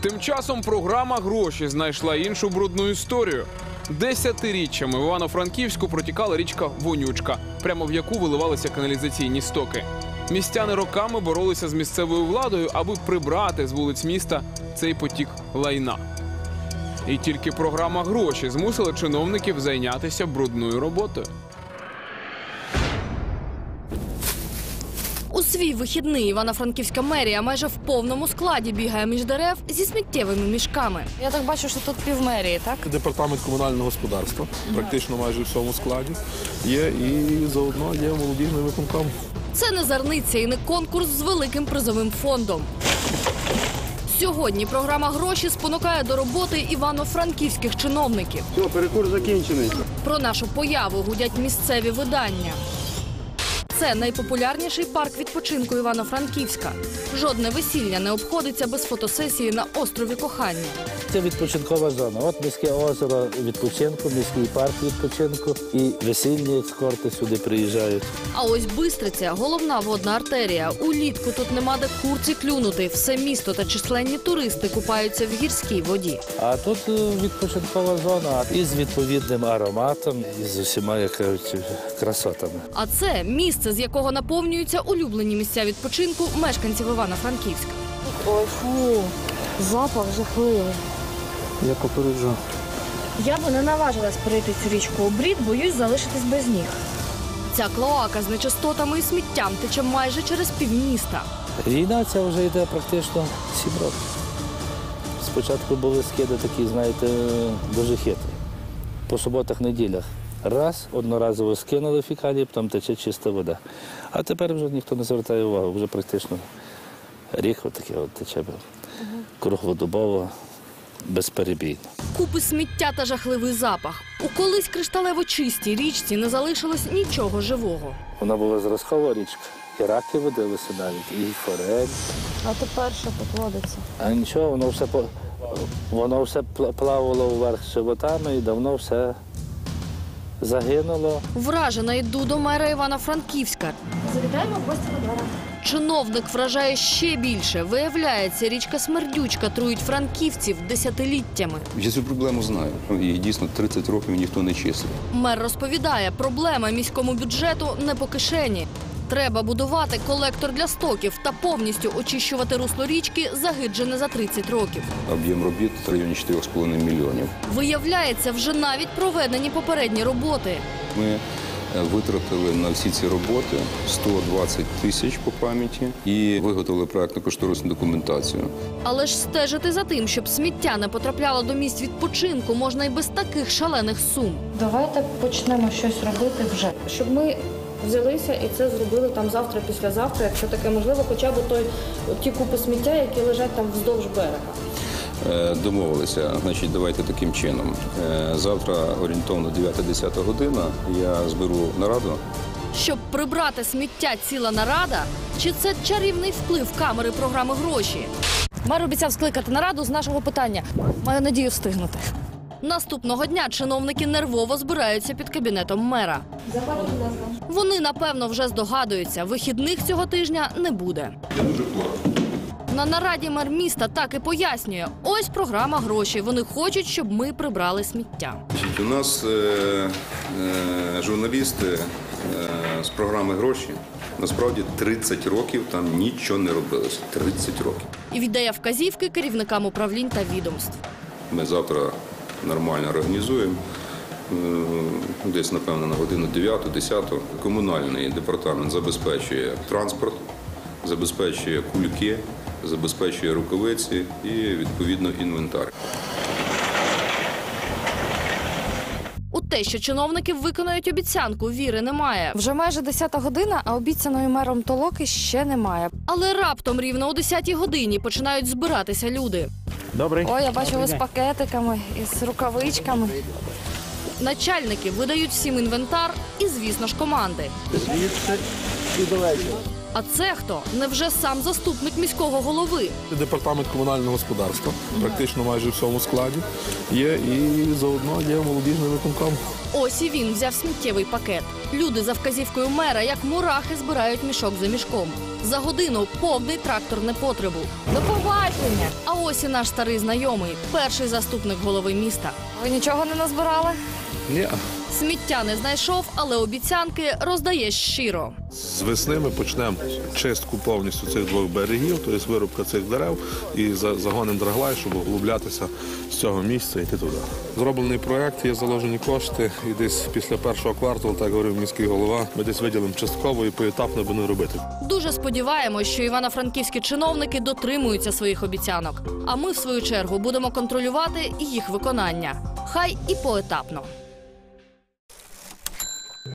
Тим часом програма гроші знайшла іншу брудну історію. Десятиріччями в Івано-Франківську протікала річка Вонючка, прямо в яку виливалися каналізаційні стоки. Містяни роками боролися з місцевою владою, аби прибрати з вулиць міста цей потік лайна. І тільки програма гроші змусила чиновників зайнятися брудною роботою. Свій вихідний Івано-Франківська мерія майже в повному складі бігає між дерев зі сміттєвими мішками. Я так бачу, що тут півмерії, так? Департамент комунального господарства, практично майже в всьому складі є, і заодно є молодіжний виконком. Це не зарниця і не конкурс з великим призовим фондом. Сьогодні програма гроші спонукає до роботи івано-франківських чиновників. Все, перекур закінчений. Про нашу появу гудять місцеві видання. Це найпопулярніший парк відпочинку Івано-Франківська. Жодне весілля не обходиться без фотосесії на острові кохання. Це відпочинкова зона. От міське озеро відпочинку, міський парк відпочинку і весільні ескорти сюди приїжджають. А ось Бистриця головна водна артерія. Улітку тут нема де курці клюнути. Все місто та численні туристи купаються в гірській воді. А тут е, відпочинкова зона із відповідним ароматом і з усіма, як кажуть, красотами. А це місце, з якого наповнюються улюблені місця відпочинку мешканців Івано-Франківська. Ой, фу, запах жахливий. Я попереджав. Я би не наважилась перейти цю річку обрід, боюсь залишитись без ніг. Ця клоака з нечистотами і сміттям тече майже через півміста. Війна ця вже йде практично сім років. Спочатку були скиди такі, знаєте, дуже хитрі. По суботах-неділях. Раз, одноразово скинули фікалії, потім тече чиста вода. А тепер вже ніхто не звертає увагу, вже практично рік отаке от тече круглодобово, безперебійно. Купи сміття та жахливий запах. У колись кришталево чистій річці не залишилось нічого живого. Вона була зразкова річка. І раки водилися навіть, і форель. А тепер що тут водиться? А нічого, воно все по- воно все плавало вверх животами і давно все загинуло. Вражена йду до мера Івано-Франківська. Завітаємо в гості на двора. Чиновник вражає ще більше. Виявляється, річка Смердючка труїть франківців десятиліттями. Я цю проблему знаю. І дійсно 30 років ніхто не числив. Мер розповідає, проблема міському бюджету не по кишені. Треба будувати колектор для стоків та повністю очищувати русло річки, загиджене за 30 років. Об'єм робіт в районі 4,5 мільйонів. Виявляється, вже навіть проведені попередні роботи. Ми е, витратили на всі ці роботи 120 тисяч по пам'яті і виготовили проектно-кошторисну документацію. Але ж стежити за тим, щоб сміття не потрапляло до місць відпочинку, можна й без таких шалених сум. Давайте почнемо щось робити вже. Щоб ми взялися і це зробили там завтра, післязавтра, якщо таке можливо, хоча б той ті купи сміття, які лежать там вздовж берега. Е, Домовилися, значить, давайте таким чином. Е, Завтра орієнтовно 9-10 година я зберу нараду. Щоб прибрати сміття ціла нарада, чи це чарівний вплив камери програми гроші? Мер обіцяв скликати нараду з нашого питання. Маю надію встигнути. Наступного дня чиновники нервово збираються під кабінетом мера. Вони напевно вже здогадуються, вихідних цього тижня не буде. На нараді мер міста так і пояснює: ось програма гроші. Вони хочуть, щоб ми прибрали сміття. У нас е, е, журналісти е, з програми гроші. Насправді 30 років там нічого не робилося. 30 років. І віддає вказівки керівникам управлінь та відомств. Ми завтра нормально організуємо. Е, Десь, напевно, на годину 9-10 комунальний департамент забезпечує транспорт, забезпечує кульки, забезпечує рукавиці і відповідно інвентар. У те, що чиновники виконають обіцянку, віри немає. Вже майже 10 година, а обіцяної мером толоки ще немає. Але раптом рівно о 10-й годині починають збиратися люди. Ой, я бачу ви з пакетиками і з рукавичками. Начальники видають всім інвентар і, звісно ж, команди. А це хто? Невже сам заступник міського голови? Департамент комунального господарства, практично майже в всьому складі є, і заодно є молодіжний виконком. Ось і він взяв сміттєвий пакет. Люди за вказівкою мера, як мурахи, збирають мішок за мішком. За годину повний трактор непотребу. До побачення! А ось і наш старий знайомий, перший заступник голови міста. Ви нічого не назбирали? Ні. Сміття не знайшов, але обіцянки роздає щиро. З весни ми почнемо чистку повністю цих двох берегів, тобто вирубка цих дерев і за- загонимо драглай, щоб углублятися з цього місця і йти туди. Зроблений проект, є заложені кошти, і десь після першого кварталу, так говорив міський голова, ми десь виділимо частково і поетапно будемо робити. Дуже сподіваємось, що івано-франківські чиновники дотримуються своїх обіцянок. А ми, в свою чергу, будемо контролювати їх виконання. Хай і поетапно.